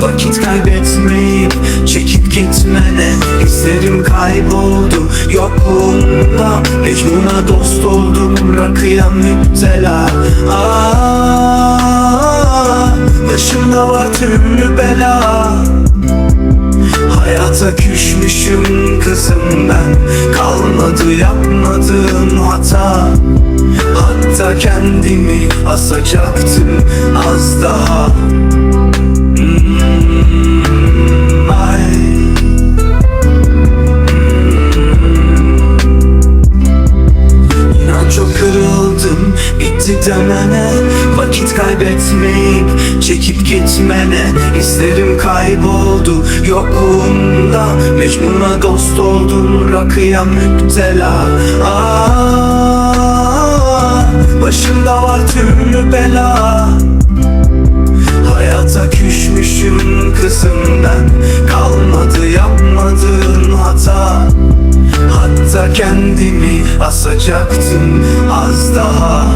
Vakit kaybetmeyip çekip gitmene. İzlerim kayboldu yokluğunda Mecnun'a dost oldum rakıya müptela. Aa, Başımda var türlü bela. Hayata küsmüşüm kızım ben Kalmadı yapmadığım hata. Hatta kendimi asacaktım az daha demene Vakit kaybetmeyip çekip gitmene. İzlerim kayboldu yokluğunda Mecnun'a dost oldum rakıya müptela. Aa, Başımda var türlü bela. Hayata küsmüşüm kızım ben Kalmadı yapmadığın hata. Hatta kendimi asacaktım az daha